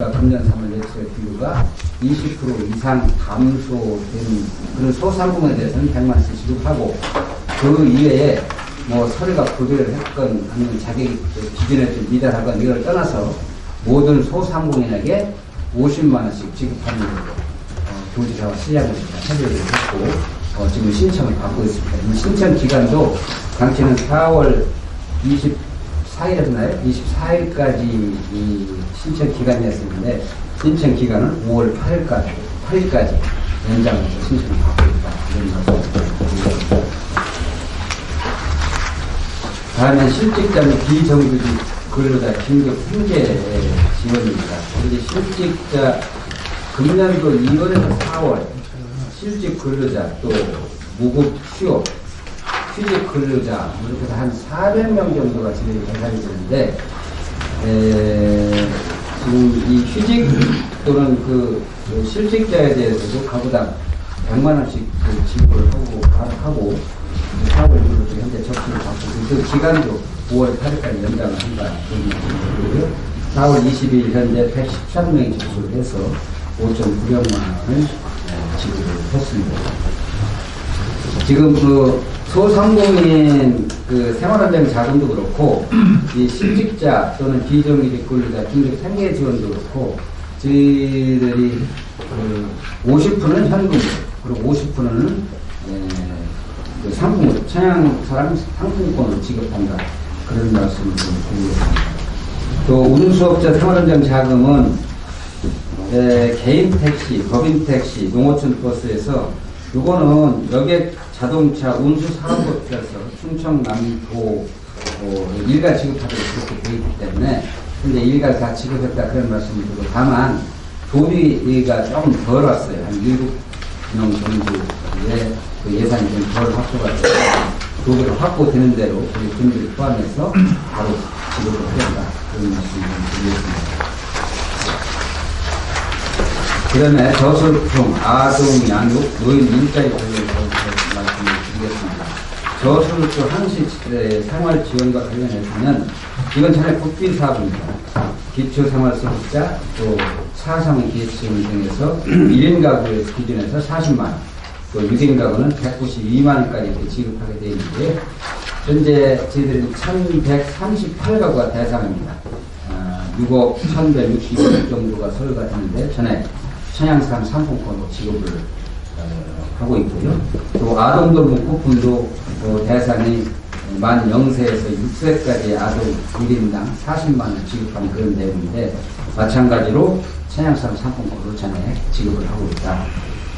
금년 3월 매출의 비율가 20% 이상 감소된 그런 소상공에 대해서는 100만 원씩 지급하고 그 이외에 뭐 서류가 부재를 했건 아니면 자기 그 기준에 좀 미달하건 이걸 떠나서 모든 소상공인에게 50만 원씩 지급하는 걸로 어, 도지사와 시장을 협의를 했고 어, 지금 신청을 받고 있습니다. 이 신청 기간도 당시는 4월 24일이었나요? 24일까지 이 신청 기간이었었는데 신청 기간은 5월 8일까지 8일까지 연장해서 신청을 받고 있다. 이런 드리겠습니다. 다음은 실직자 및 비정규직 근로자 긴급 생계 지원입니다. 이제 실직자 금년도 2월에서 4월 실직 근로자 또 무급 휴업 휴직 근로자 뭐 이렇게 해서 한 400명 정도가 지금 대상이 되는데 에, 지금 이 휴직 또는 그, 그 실직자에 대해서도 가구당 100만 원씩 그 지급을 하고 하고 4월 1일부터 현재 접수를 받고 그 기간도 5월 8일까지 연장을 한다. 그리고 4월 20일 현재 113명이 접수를 해서 5.900만 원을 어, 지급을 했습니다. 지금 그 소상공인 그 생활안정 자금도 그렇고 이 실직자 또는 비정규직 근로자 긴급 생계 지원도 그렇고 저희들이 그 50%는 현금 그리고 50%는 그 상품 청양 사람 상품권을 지급한다 그런 말씀을 좀 드리겠습니다. 또 운수업자 생활안정 자금은 에, 개인 택시, 법인 택시, 농어촌 버스에서 요거는 여객 자동차 운수 산업업체에서 충청 남도 어, 일가 지급하도록 그렇게 되어 있기 때문에 근데 일가 다 지급했다 그런 말씀을 드리고 다만 조리가 조금 덜 왔어요. 한 일곱 명 정도의 그 예산이 좀 덜 확보가 돼서 조리가 확보되는 대로 우리 분들을 포함해서 바로 지급을 하겠다 그런 말씀을 좀 드리겠습니다. 그 다음에 저소득층, 아동, 양육, 노인 일자리 관련해서 드리겠습니다. 저소득층 한시 에, 생활 지원과 관련해서는 이건 전에 국비 사업입니다. 기초생활서비스자 또 사상 기회층 등에서 1인 가구 기준에서 40만 원, 또 6인 가구는 192만 원까지 이렇게 지급하게 되어 있는데 현재 저희들은 1138가구가 대상입니다. 아, 6억 1160억 정도가 소요가 되는데 전에 청양산 상품권으로 지급을 어, 하고 있고요. 또 아동돌봄 쿠폰도 어, 대상이 만 0세에서 6세까지 아동 1인당 40만 원 지급하는 그런 내용인데 마찬가지로 청양산 상품권으로 전에 지급을 하고 있다.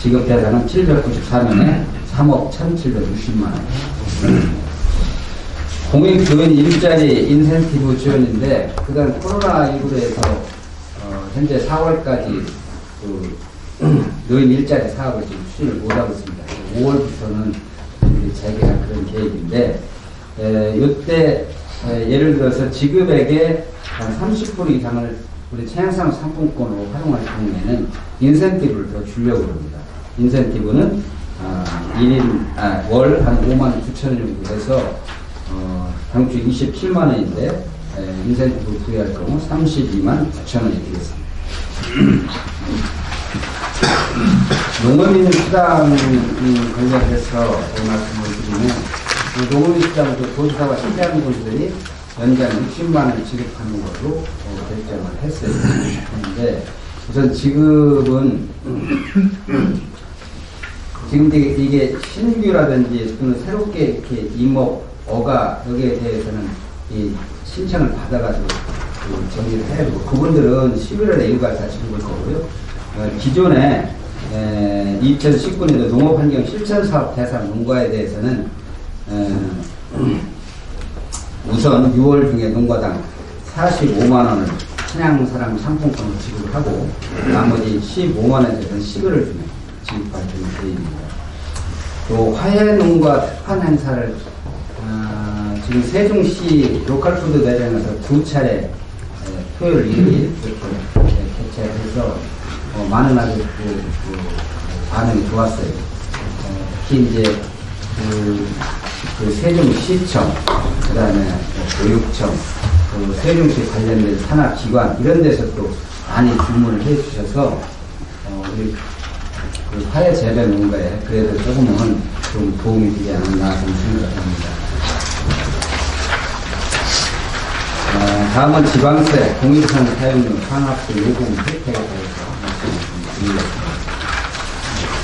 지급 대상은 794명에 3억 1,760만 원. 공익교원 일자리 인센티브 지원인데 그간 코로나19로 해서 어, 현재 4월까지 그 노인 일자리 사업을 지금 추진을 못하고 있습니다. 5월부터는 우리 재개할 그런 계획인데 에, 이때 에, 예를 들어서 지급액의 한 30% 이상을 우리 청양산 상품권으로 활용할 경우에는 인센티브를 더 주려고 합니다. 인센티브는 아, 1인 아, 월한 5만 9천 원 정도 해서 어, 당초 27만 원인데 에, 인센티브 부여할 경우 32만 9천 원이 되겠습니다. 농업인 수당 관련해서 그 말씀을 드리면 그 농업인 수당도 도지사와 협의하는 곳들이 연간 60만 원 지급하는 걸로 어, 결정을 했어요. 그런데 우선 지급은 지금 이게, 신규라든지 또는 새롭게 이렇게 이목, 어가 여기에 대해서는 이 신청을 받아가지고 그 정리를 해야 되고 그분들은 11월에 일괄 다 지급을 거고요. 어, 기존에 에, 2019년도 농업환경 실천사업 대상 농가에 대해서는 에, 우선 6월 중에 농가당 45만 원을 천양사랑 상품권으로 지급을 하고 나머지 15만 원에 대해서는 11월 중에 지급할 계획입니다. 또 화해농가 특판 행사를 아, 지금 세종시 로컬푸드 매장에서 두 차례 에, 토요일, 일요일 이렇게 개최해서 어, 많은 아주 그, 그 반응이 좋았어요. 어, 특히 이제 그, 그 세종시청, 그 다음에 교육청, 그 세종시 관련된 산업기관 이런 데서 또 많이 주문을 해 주셔서 어, 우리 그 화해 재배 농가에 그래도 조금은 좀 도움이 되지 않았나 좀 생각합니다. 어, 다음은 지방세, 공유산 사용료 상합세 요금 혜택에 대해서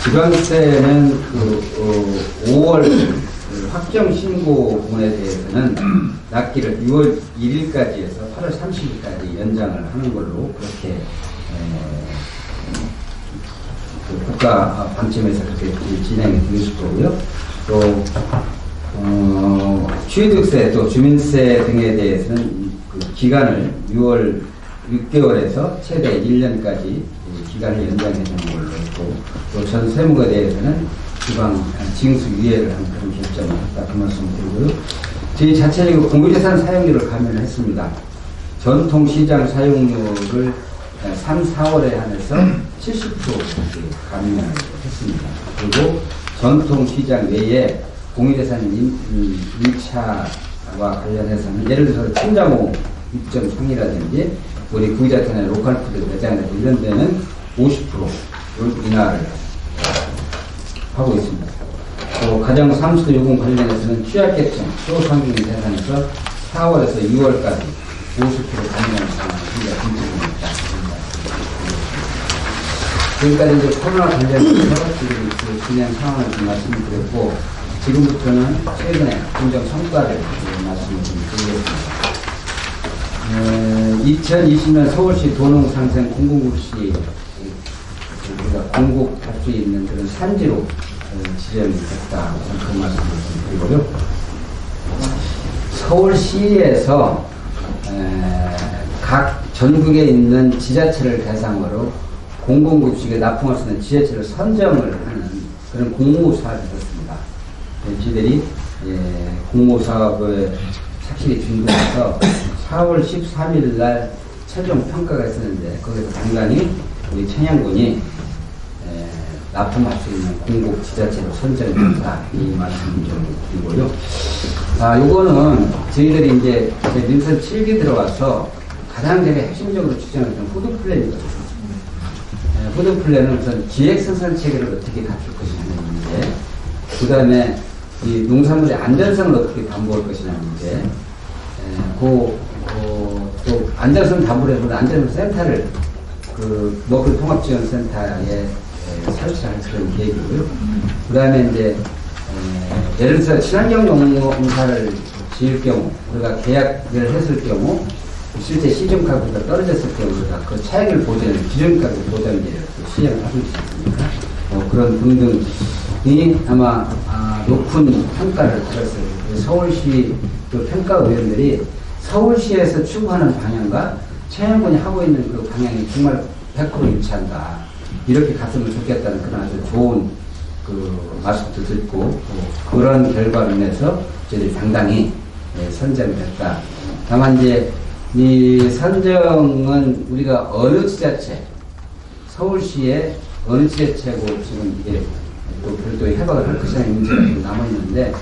지방세는 그 어, 5월 그 확정 신고 부분에 대해서는 납기를 6월 1일까지 해서 8월 30일까지 연장을 하는 걸로 그렇게 에, 그 국가 방침에서 그렇게 진행이 되실 거고요. 또 어, 취득세 또 주민세 등에 대해서는 그 기간을 6월 6개월에서 최대 1년까지 기간을 연장해 주는 걸로 했고 또 전 세무에 대해서는 지방 징수 유예를 하는 그런 결정을 했다 그 말씀 드리고요. 저희 자체적으로 공유재산 사용료를 감면했습니다. 전통시장 사용료를 3, 4월에 한해서 70% 감면을 했습니다. 그리고 전통시장 외에 공유재산 임, 임차와 관련해서는 예를 들어서 친자모 입점 상이라든지 우리 구이자탄의 로컬푸드 매장이라든지 이런 데는 50%를 인하를 하고 있습니다. 또 가정 상수도 요금 관련해서는 취약계층 소상공인 대상에서 4월에서 6월까지 50% 감면하는 상황이 우리가 진행됩니다. 지금까지 이제 코로나 관련해서 지금 그 진행 상황을 좀 말씀드렸고 지금부터는 최근에 긍정 성과를 좀 말씀을 좀 드리겠습니다. 2020년 서울시 도농 상생 공공국시 우리가 공국할 수 있는 그런 산지로 어, 지정이 됐다. 그 말씀을 좀 드리고요. 서울시에서 에, 각 전국에 있는 지자체를 대상으로 공공급식에 납품할 수 있는 지자체를 선정을 하는 그런 공모 사업이 있었습니다. 네, 저희들이 예, 공모 사업에 착실히 준비해서 4월 13일 날 최종 평가가 있었는데 거기서 당당히 우리 청양군이 에, 납품할 수 있는 공국 지자체로 선정됐다 이 말씀을 좀 드리고요. 아, 요거는 저희들이 이제 제 민선 7기 들어와서 가장 제가 핵심적으로 추진했던 푸드 플랜이거든요. 에, 푸드 플랜은 우선 기획 생산 체계를 어떻게 갖출 것이냐는 문제, 그 다음에 이 농산물의 안전성을 어떻게 담보할 것이냐는 문제, 에, 그, 어, 또 안전성 담보를 해서 안전성 센터를 그 먹을 통합지원센터에 에, 설치할 그런 계획이고요. 그 다음에 이제 에, 예를 들어서 친환경 농사를 지을 경우 우리가 계약을 했을 경우 실제 시중 가격보다 떨어졌을 경우 우리가 그 차익을 보전을 기존가격 보전제를 시행을 하고 있습니다. 뭐 그런 등등이 아마 아, 높은 평가를 받았어요. 서울시 그 평가 위원들이 서울시에서 추구하는 방향과 최영군이 하고 있는 그 방향이 정말 100% 일치한다. 이렇게 갔으면 좋겠다는 그런 아주 좋은 그 말씀도 듣고 또 그런 결과로 인해서 저희들이 상당히 예, 선정이 됐다. 다만 이제 이 선정은 우리가 어느 지자체, 서울시의 어느 지자체고 지금 이게 또 별도의 해박을 할 것이라는 문제가 좀 남아있는데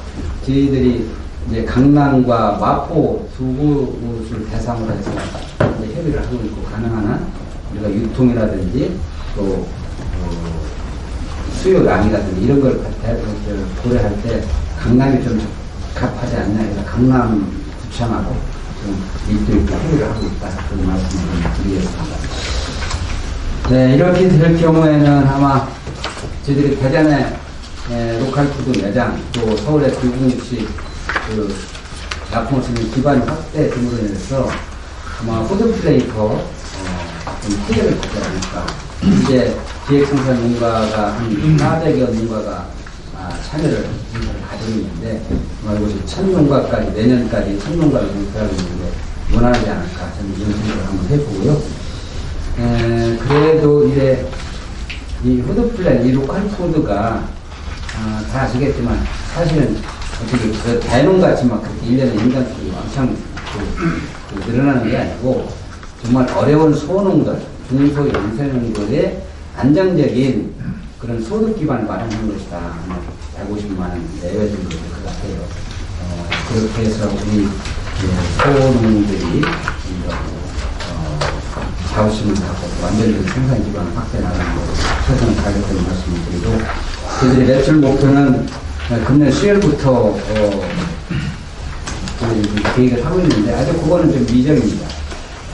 저희들이 이제 강남과 마포 두 곳을 대상으로 해서 이제 협의를 하고 있고 가능한 한 우리가 유통이라든지 또 어, 수요량이라든지 이런 걸 대- 그 고려할 때 강남이 좀 적합하지 않냐 해서 강남 구청하고 좀 밀도 있게 협의를 하고 있다 그런 말씀을 좀 드리겠습니다. 네, 이렇게 될 경우에는 아마 저희들이 대전에 에, 로컬푸드 매장 또 서울의 불국식 그 납품을 쓰는 기반 확대 등으로 인해서 아마 푸드플레이터 어, 좀 피해를 받지 않을까. 이제 기획생산 농가가 한 400여 농가가 아, 참여를 가지고 있는데 아마 이것이 천 농가까지 내년까지 천 농가를 목표하고 있는데 원하지 않을까 저는 이런 생각을 한번 해보고요. 에, 그래도 이제 이 푸드플랜, 이 로컬 푸드가 아, 다 아시겠지만 사실은 그 대농같이 막 그렇게 1년에 인간 수이 왕창 그, 그 늘어나는 게 아니고 정말 어려운 소농들, 중소 영세농들의 안정적인 그런 소득 기반을 마련하는 것이다. 아마 150만 원 내외 정도 될 것 같아요. 어, 그렇게 해서 우리 그 소농들이 어, 자부심을 갖고 완전히 생산 기반을 확대 나가는 거 최선을 다하겠다는 말씀을 드리고 저희들이 매출 목표는 어, 금년 10월부터 어, 그 계획을 하고 있는데 아직 그거는 좀 미정입니다.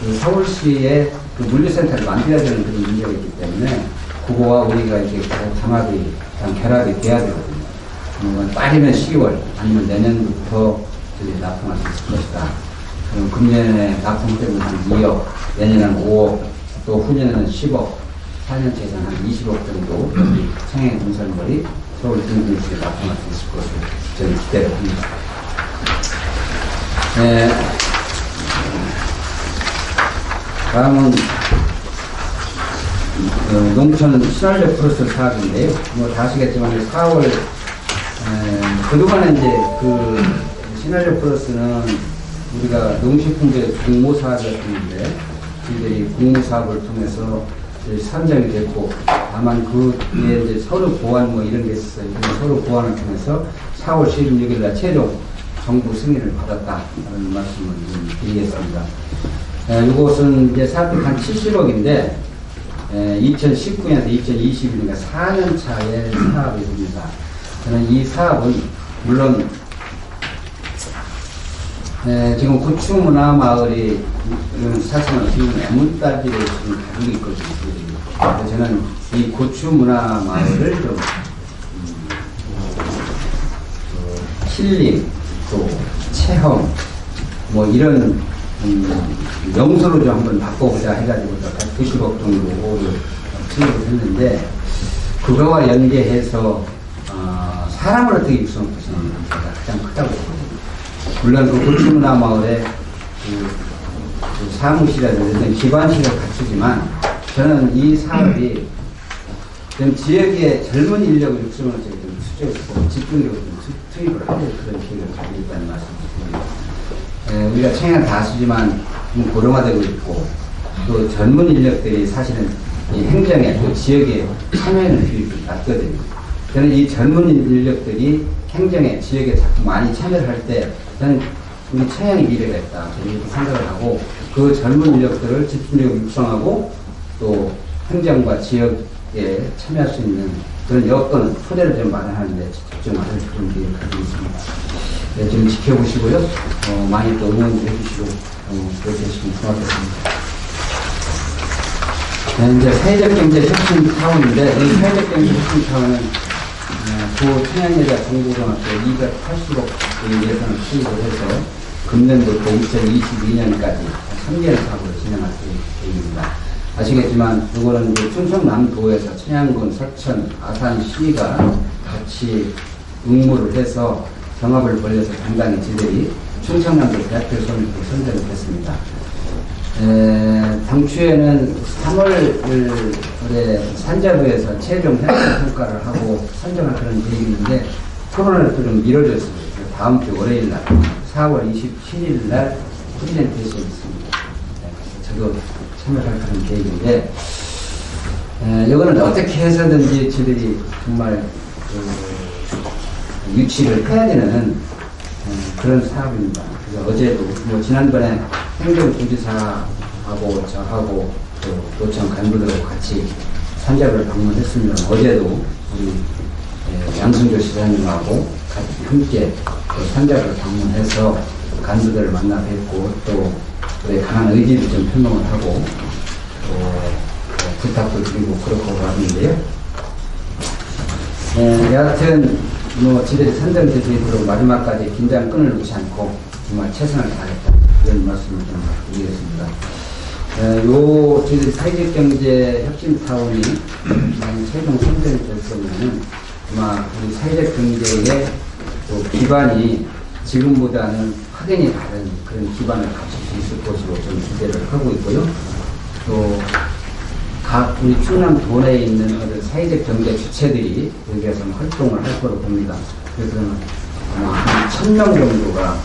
그 서울시에 그 물류센터를 만들어야 되는 그런 문제가 있기 때문에 그거와 우리가 이렇게 장합이 장 결합이 돼야 되거든요. 음, 빠르면 10월 아니면 내년부터 저희 납품할 수 있을 것이다. 그럼 금년에 납품 때문에 한 2억, 내년에는 5억, 또 후년에는 10억, 4년째에는 한 20억 정도 청해 공설물이 서울 등등시에 납품할 수 있을 것으로 저희 기대를 합니다. 네. 다음은 어, 농촌 신활력 플러스 사업인데요. 뭐 다 아시겠지만 4월 에, 그동안에 이제 그 신활력 플러스는 우리가 농식품제 공모 사업이었는데 저희들이 공모 사업을 통해서 선정이 됐고 다만 그 뒤에 이제 서로 보완 뭐 이런 게. 그래서 서로 보완을 통해서 4월 16일 날 최종 정부 승인을 받았다는 말씀을 좀 드리겠습니다. 에, 이곳은 이제 사업비 한 70억인데 2019년에서 2021년가 4년 차의 사업입니다. 저는 이 사업은 물론 에, 지금 고추문화 마을이 이런 사실은 지금 애물단지를 지금 가지고 있거든요. 그래서 저는 이 고추문화 마을을 좀 음, 어, 힐링 또 체험 뭐 이런 음, 명소로 좀 한번 바꿔보자 해가지고 190억 정도를 투입을 했는데 그거와 연계해서 어, 사람을 어떻게 육성할 문제가 가장 크다고 보거든요. 물론 그 고추문화 마을에 그, 그 사무실이라든지 기반시를 갖추지만 저는 이 사업이 좀 지역의 젊은 인력을 육성을 좀 수주해서 집중적으로 투입을 하는 그런 기회를 가지고 있다는 말씀을 드립니다. 에, 우리가 청양 다수지만 좀 고령화되고 있고 또 젊은 인력들이 사실은 이 행정에 또 지역에 참여하는 비율이 낮거든요. 저는 이 젊은 인력들이 행정에 지역에 자꾸 많이 참여를 할 때 저는 우리 청양이 미래가 있다 이렇게 생각을 하고 그 젊은 인력들을 집중적으로 육성하고 또 행정과 지역에 참여할 수 있는 그런 여건 토대를 좀 마련하는데 집중하는 그런 계획을 가지고 있습니다. 네, 좀 지켜보시고요. 어, 많이 또 응원 해주시고, 어, 그렇게 해주시면 고맙겠습니다. 네, 이제 사회적 경제 혁신 타운인데, 이 사회적 경제 혁신 어, 고 청양여자 정보등학교 280억 예산을 투입을 해서, 금년도부터 2022년까지 3개월 사업을 진행할 계획입니다. 아시겠지만, 이거는 이제 충청남도에서 청양군, 서천, 아산시가 같이 응모를 해서 경합을 벌여서 당당히 지들이 충청남도 대표 선수로 선정이 됐습니다. 에, 당초에는 3월에 산자부에서 최종 협상 평가를 하고 선정할 그런 계획인데 코로나로 좀 미뤄졌습니다. 다음 주 월요일 날 4월 27일 날 프리젠테이션이 있습니다. 네, 그래서 저도 참여할 그런 계획인데 에, 이거는 어떻게 해서든지 저들이 정말 그 유치를 해야 되는 어, 그런 사업입니다. 그래서 어제도 뭐 지난번에 행정부지사하고 저하고 또 도청 간부들하고 같이 산자를 방문했으면 어제도 우리 예, 양승조 시장님하고 함께 그 산자를 방문해서 간부들을 만나 뵙고 또 우리 강한 의지를 좀 표명을 하고 또 어, 부탁도 드리고 그렇고 하는데요. 예, 여하튼 뭐 지들이 선정될 수 있도록 마지막까지 긴장 끈을 놓지 않고 정말 최선을 다하겠다 이런 말씀을 좀 드리겠습니다. 에, 요 저희들 사회적 경제 혁신 타운이 최종 선정이 될 경우에는 아마 우리 사회적 경제의 또 기반이 지금보다는 확연히 다른 그런 기반을 갖출 수 있을 것으로 저는 기대를 하고 있고요. 또 각 우리 충남 도내에 있는 어떤 사회적 경제 주체들이 여기에서 활동을 할 거로 봅니다. 그래서 아마 한 1000명 정도가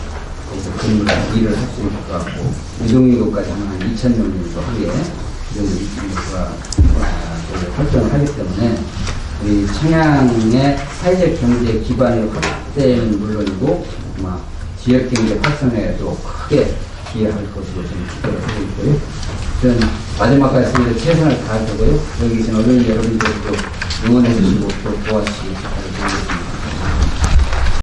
거기서 근무를, 일을 할 수 있을 것 같고, 유동인구까지 하면 한 2000명 정도 하게 유동인구가 활동을 하기 때문에 우리 청양의 사회적 경제 기반의 확대는 물론이고, 아마 지역 경제 활성화에도 크게 기여할 것으로 저는 기대를 하고 있고요. 마지막까지 최선을 다할 거고요. 여기 계신 어린이 여러분들도 응원해 주시고 또 도와주시기 바라겠습니다.